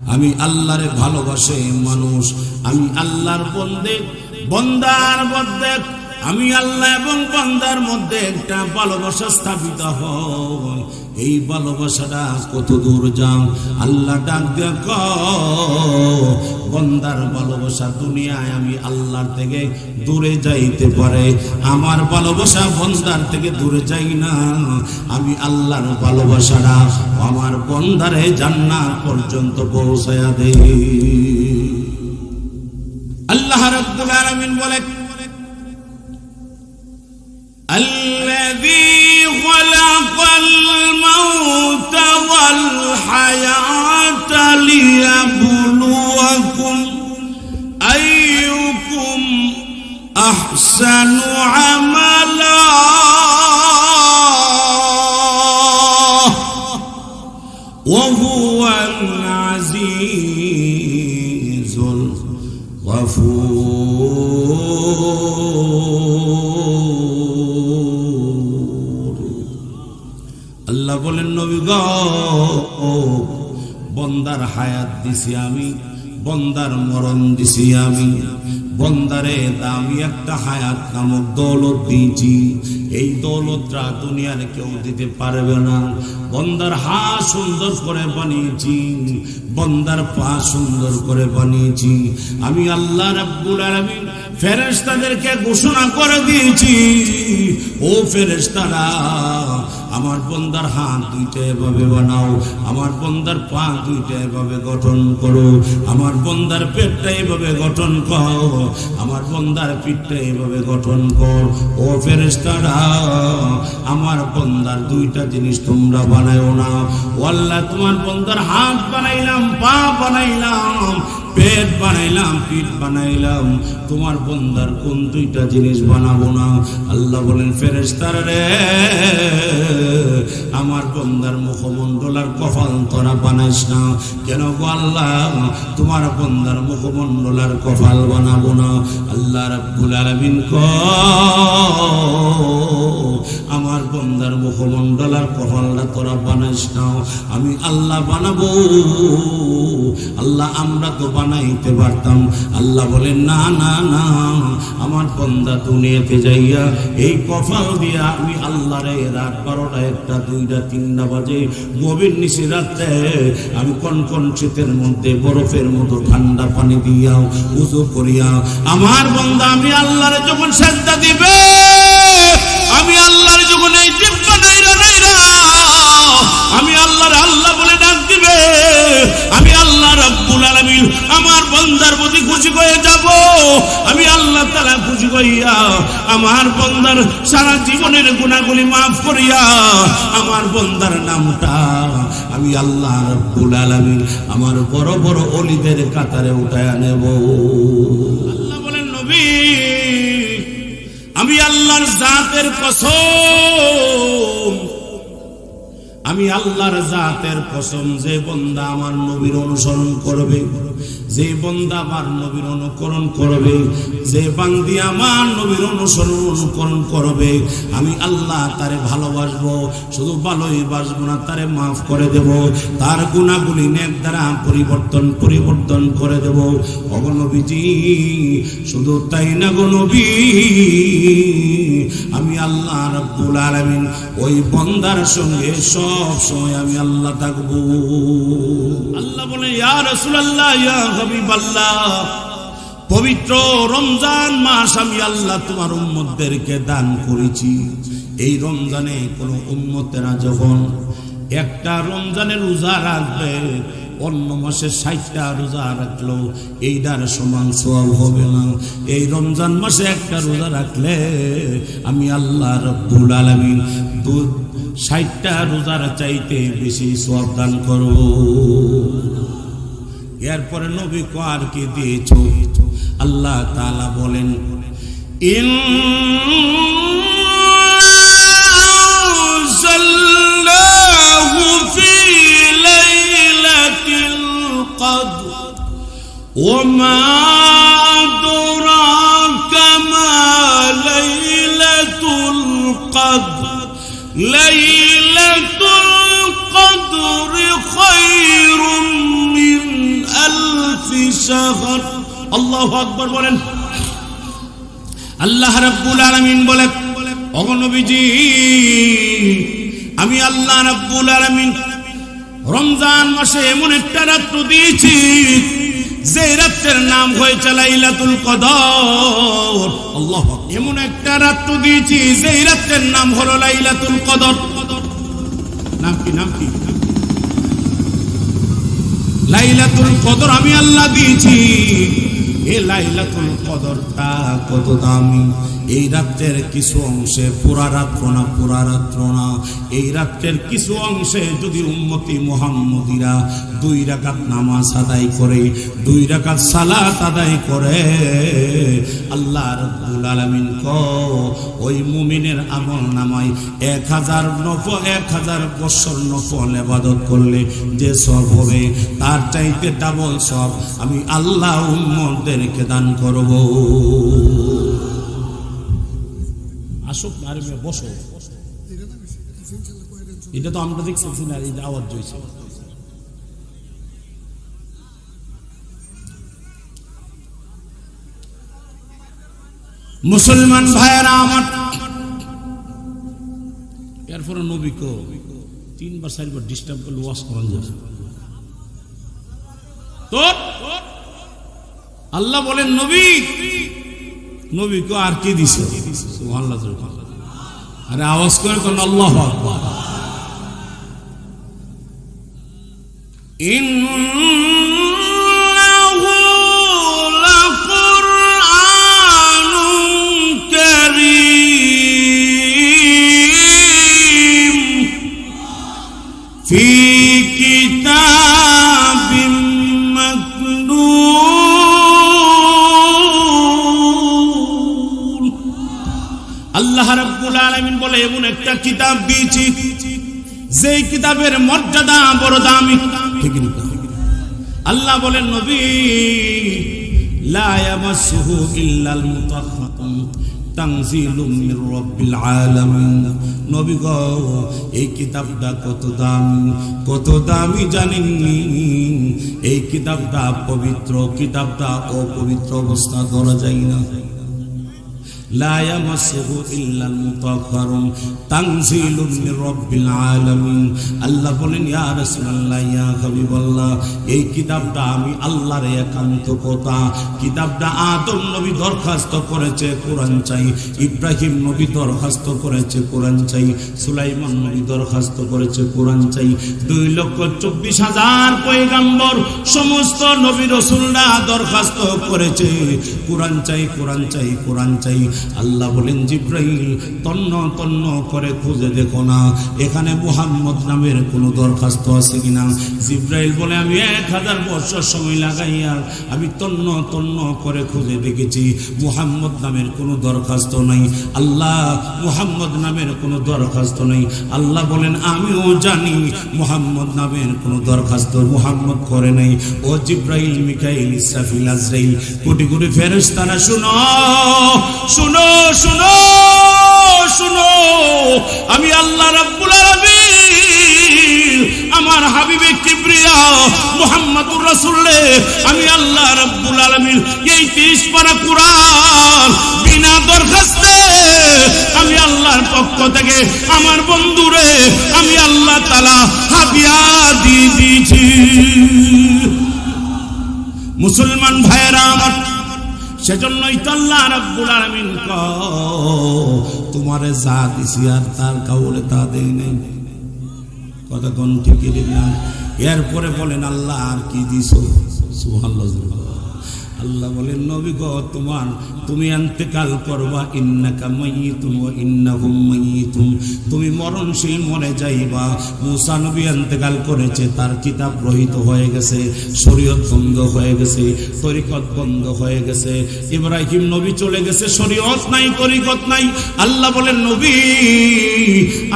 আমি আল্লাহরে ভালোবাসে মানুষ, আমি আল্লাহর বন্দে, বন্দার মধ্যে, আমি আল্লাহ এবং বন্দার মধ্যে একটা ভালোবাসা স্থাপিত হয় এই ভালোবাসাটা কত দূর যাও? আল্লাহ ডাক দেখ বন্দার ভালোবাসা দুনিয়ায় আমি আল্লাহর থেকে দূরে যাইতে পারে। আমার ভালোবাসা বন্দার থেকে দূরে যাই না। আমি আল্লাহর ভালোবাসাটা আমার বন্দারে জান্না পর্যন্ত পৌঁছায়া দে আল্লাহ রব্দুল আলমিন বলে والحياة ليبلوكم أيكم أحسن عملا. وهو العزيز الغفور. আল্লাহ বলেন, নবী গ বন্দার হায়াত দিছি আমি, বন্দার মরণ দিছি আমি, বন্দারে দামি একটা হায়াত নামক দৌলত দিয়েছি। এই দৌলতটা দুনিয়ার কেউ দিতে পারবে না। বন্দার হা সুন্দর করে বানিয়েছি, বন্দার পা সুন্দর করে বানিয়েছি। আমি আল্লাহ রাব্বুল আলামিন ফেরেশতাদেরকে ঘোষণা করে দিয়েছি, ও ফেরেশতারা, আমার বন্দার হাত দুইটা এভাবে বানাও, আমার বন্দার পা দুইটা এভাবে গঠন করো, আমার বন্দার পেটটা এভাবে গঠন কর, আমার বন্দার পিঠটা এভাবে গঠন কর, ও ফেরেশতারা, আমার বন্দার দুইটা জিনিস তোমরা বানায়ও না। ও তোমার বন্দার হাত বানাইলাম, পা বানাইলাম পেট বানাইলাম পিঠ বানাইলাম। তোমার বন্দার কোন দুইটা জিনিস বানাবো না? আল্লাহ বলেন ফেরেস্তার রে, আমার বন্দার মুখমণ্ডল আর কপাল তোরা বানাইস না। কেন আল্লাহ? তোমার বন্দার মুখমণ্ডল আর কপাল বানাবো না। আল্লাহ রাব্বুল আলামিন ক আমার বন্দার মুখমণ্ডল আর কপালটা তোরা বানাইস না। আমি আল্লাহ বানাবো। আল্লাহ, আমরা তো বানাইতে পারতাম। আল্লাহ বলেন, না না না, আমার বন্দা দুনিয়াতে যাইয়া এই কপাল দিয়া আমি আল্লাহরে রাত বারোটা, একটা, দুইটা তিনটা গভীর নিশি রাত্রে আমি কনকন কন শীতের মধ্যে বরফের মতো ঠান্ডা পানি দিয়াও উজু করিয়া, আমার বন্ধা, আমি আল্লাহরে যখন শ্রদ্ধা দিবে, আমি আল্লাহর যখন সারা জীবনের গুনাহগুলি মাফ করিয়া আমার বন্দার নামটা আমি আল্লাহ আমার বড় বড় অলিদের কাতারে উঠায় নেব। আল্লাহ বলেন, নবী, আমি আল্লাহর জাতের কসম। আমি আল্লাহর জাতের কসম যে বন্দা আমার নবীর অনুসরণ করবে। যে বন্দা আমার নবীর অনুকরণ করবে, যে বান্দি আমার নবীর অনুসরণ অনুকরণ করবে, আমি আল্লাহ তারে ভালোবাসবো, শুধু ভালোই বাসবো না, তারে মাফ করে দেব, তার গুণাগুলি নেক দ্বারা পরিবর্তন পরিবর্তন করে দেব। অগনবীজি শুধু তাই না গো আমি আল্লাহ রাব্বুল আলামিন, ওই বন্দার সঙ্গে সব সময় আমি আল্লাহ থাকব। আল্লাহ বলে, ইয়া রাসূলুল্লাহ পবিত্র রমজান মাস আমি আল্লাহ তোমার উম্মতদেরকে দান করেছি। এই রমজানে কোন উম্মতেরা যখন একটা রমজানের রোজা রাখবে, অন্য মাসে ষাটটা রোজা রাখল, এইটার সমান সব হবে না। এই রমজান মাসে একটা রোজা রাখলে আমি আল্লাহ রব্বুল আলমিন ষাটটা রোজার চাইতে বেশি সব দান করব। এরপরে নবী কার কি দিয়েছ আল্লাহ তাআলা বলেন ইন وما أدراك ما ليلة القدر ليلة القدر خير আল্লাহু আকবার বলেন। আল্লাহ রাব্বুল আলামিন বলে অগনবীজি আমি আল্লাহ রাব্বুল আলামিন রমজান মাসে এমন একটা রাত্র দিয়েছি, যে রাত্রের নাম হয়েছে লাইলাতুল কদর। আল্লাহ এমন একটা রাত্র দিয়েছি, যে রাত্রের নাম হলো লাইলাতুল কদর। নাম কি নাম কি? লাইলাতুল কদর আমি আল্লাহ দিয়েছি। এ লাইলাতুল কদরটা কত দামি। এই রাত্রের কিছু অংশে পুরা রাত্র না, পুরা রাত্র না। এই রাত্রের কিছু অংশে যদি উন্মতি মোহাম্মদিরা দুই রাকাত নামাজ আদায় করে, দুই রাকাত সালাত আদায় করে, আল্লাহ রব্বুল আলামিন ক, ওই মুমিনের আমল নামায় এক হাজার নফ এক হাজার বছর নফল এবাদত করলে যে সব হবে, তার চাইতে ডাবল সব আমি আল্লাহ উম্মদেরকে দান করব। আসুক আরে মেয়ে, বসো। এটা তো আমরা দেখছি না এটা আওয়াজ হয়েছে মুসলমান ভাইয়েরা আমার, এরপরে নবী কো, তিনবার, চারবার ডিস্টার্ব করলে ওয়াশ করান যাবে তো আল্লাহ বলেন, নবী নবীকে আর কে দিছে? আরে আওয়াজ করে কোন আল্লাহ আকবার। ইন্ন আল্লাহ রাব্বুল আলামিন বলে, এমন একটা কিতাব দিয়েছি, যেই কিতাবের মর্যাদা বড় দামি। ঠিক না? আল্লাহ বলেন, নবী, লা ইয়ামাসসুহু ইল্লাল মুতাহহারুন তানজিলুম মির রাব্বিল আলামিন। নবী গো, এই কিতাবটা কত দামি কত দামি জানেননি? এই কিতাবটা পবিত্র, কিতাবটা অপবিত্র অবস্থা করা যায় না। لا يمسه إلا المطهرون تنزيل من رب العالمين আল্লাহ বলেন ইয়া রাসূলুল্লাহ ইয়া হাবিবাল্লাহ এই কিতাবটা আমি আল্লাহর একান্ত কথা কিতাবটা আদম নবী দরখাস্ত করেছে কোরআন চাই ইব্রাহিম নবী দরখাস্ত করেছে কোরআন চাই সুলাইমান নবী দরখাস্ত করেছে কোরআন চাই দুই লক্ষ চব্বিশ হাজার পয়গাম্বর সমস্ত নবী রসুলরা দরখাস্ত করেছে কোরআন চাই কোরআন চাই কোরআন চাই আল্লাহ বলেন, জিব্রাইল, তন্ন তন্ন করে খুঁজে দেখো না। এখানে মুহাম্মদ নামের কোনো দরখাস্ত আছে কিনা? জিব্রাইল বলে, আমি এক হাজার বছর সময় লাগাইয়া আমি তন্ন তন্ন করে খুঁজে দেখেছি। মুহাম্মদ নামের কোনো দরখাস্ত নাই। আল্লাহ মুহাম্মদ নামের কোনো দরখাস্ত নাই। আল্লাহ বলেন, আমিও জানি মুহাম্মদ নামের কোনো দরখাস্ত মুহাম্মদ করে নাই। ও জিব্রাইল, মিকাইল, ইসরাফিল, আজরাইল, কোটি কোটি ফেরেশতারা শুনো শুনো শুনো শুনো। আমি আল্লাহ রাব্বুল আমার হাবিবে কিবরিয়া মুহাম্মাদুর রাসূলে আমি আল্লাহ রাব্বুল আলামিন, এই 30 পারা কোরআন বিনা দরখাস্তে আমি আল্লাহর পক্ষ থেকে আমার বন্ধুরে আমি আল্লাহ তাআলা হাদিয়া দিয়ে দিয়েছি। মুসলমান ভাইয়েরা আমার সেজন্যই তো আল্লাহ রাব্বুল আলামিন ক তোমারে যা দিছি আর তার কাউরে তা দেই নাই। কথা কোন ঠিকই না। এরপরে বলেন, আল্লাহ আর কি দিছো? সুবহানাল্লাহ। আল্লাহ বলেন, নবী গো, তোমার, তুমি অন্তেকাল করবা, ইন্নাকা মাইয়িতুন ওয়া ইন্নাহুম মাইয়িতুন তুমি মরণশীল মরে যাইবা। মুসা নবী অন্তেকাল করেছে, তার কিতাব রহিত হয়ে গেছে, শরীয়ত বন্ধ হয়ে গেছে, তরিকত বন্ধ হয়ে গেছে। ইব্রাহিম নবী চলে গেছে, শরীয়ত নাই, তরিকত নাই। আল্লাহ বলেন, নবী,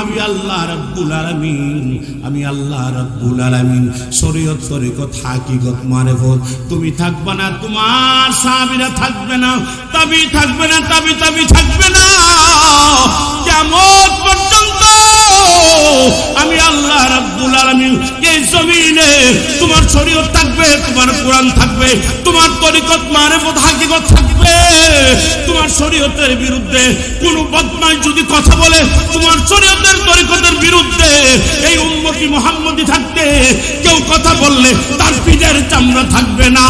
আমি আল্লাহ রাব্বুল আলামিন, আমি আল্লাহ রাব্বুল আলামিন। শরীয়ত, তরিকত, হাকিকত, মারেফত। তুমি থাকবা না তোমার সাহাবীরা থাকবে না, তাবি থাকবে না, তাবি তাবি থাকবে না। কেমন পর্যন্ত আমি আল্লাহ রাব্বুল আলামিন এই জমিনে তোমার শরীয়ত তোমার কোরআন থাকবে, তোমার তরিকত মারে হাকিকত থাকবে? তোমার শরীয়তের বিরুদ্ধে কোন বদমাই যদি কথা বলে, তোমার শরীয়তের তরিকতের বিরুদ্ধে এই উন্মতি মোহাম্মদী থাকতে, কেউ কথা বললে তার পিজের চামড়া থাকবে না।